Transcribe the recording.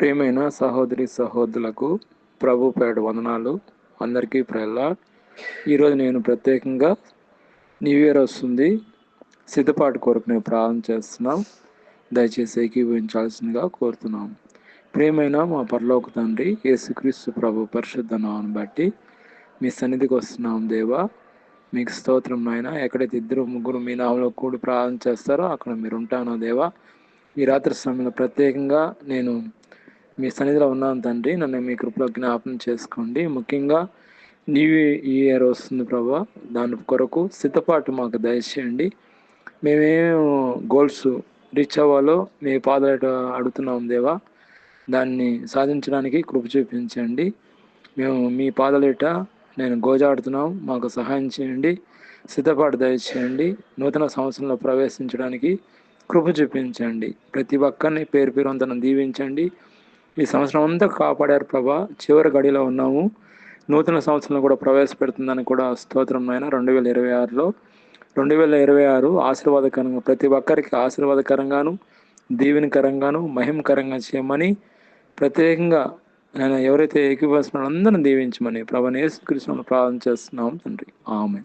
ప్రేమైన సహోదరి సహోదరులకు ప్రభు పేడ వందనాలు. అందరికీ ప్రేళ్ళ ఈరోజు నేను ప్రత్యేకంగా న్యూ ఇయర్ వస్తుంది. సిద్ధపాటు కొరకు నేను ప్రారంభం చేస్తున్నాం. దయచేసి ఏకీభవించాల్సిందిగా కోరుతున్నాం. ప్రేమైన మా పరలోక తండ్రి యేసుక్రీస్తు ప్రభు పరిశుద్ధ నామను బట్టి మీ సన్నిధికి వస్తున్నాం దేవా. మీకు స్తోత్రం నాయన. ఎక్కడైతే ఇద్దరు ముగ్గురు మీ నామలో కూడి ప్రార్థన చేస్తారో అక్కడ మీరు ఉంటానో దేవా. ఈ రాత్రి సమయంలో ప్రత్యేకంగా నేను మీ సన్నిధిలో ఉన్నాను తండ్రి. నన్ను మీ కృపలో జ్ఞాపనం చేసుకోండి. ముఖ్యంగా న్యూ ఇయర్ వస్తుంది ప్రభా. దాని కొరకు సిద్ధపాటు మాకు దయచేయండి. మేమేం గోల్స్ రీచ్ అవ్వాలో మీ పాదట అడుగుతున్నాం దేవా. దాన్ని సాధించడానికి కృప చూపించండి. మేము మీ పాదలేట నేను గోజాడుతున్నాం. మాకు సహాయం చేయండి. సిద్ధపాటు దయచేయండి. నూతన సంవత్సరంలో ప్రవేశించడానికి కృప చూపించండి. ప్రతి ఒక్కరిని పేరు పేరు అంతా దీవించండి. ఈ సంవత్సరం అంతా కాపాడారు ప్రభా. చివరి గడిలో ఉన్నాము. నూతన సంవత్సరంలో కూడా ప్రవేశపెడుతుందని కూడా స్తోత్రం అయినా రెండు వేల ఇరవై ఆరులో రెండు వేల ఇరవై ఆరు ఆశీర్వాదకరంగా ప్రతి ఒక్కరికి ఆశీర్వాదకరంగాను దీవెనకరంగాను మహిమకరంగా చేయమని ప్రత్యేకంగా నేను ఎవరైతే ఏకీభవిస్తున్నారో అందరిని దీవించమని ప్రభు యేసుకృష్ణను ప్రార్థన చేస్తున్నాం తండ్రి. ఆమె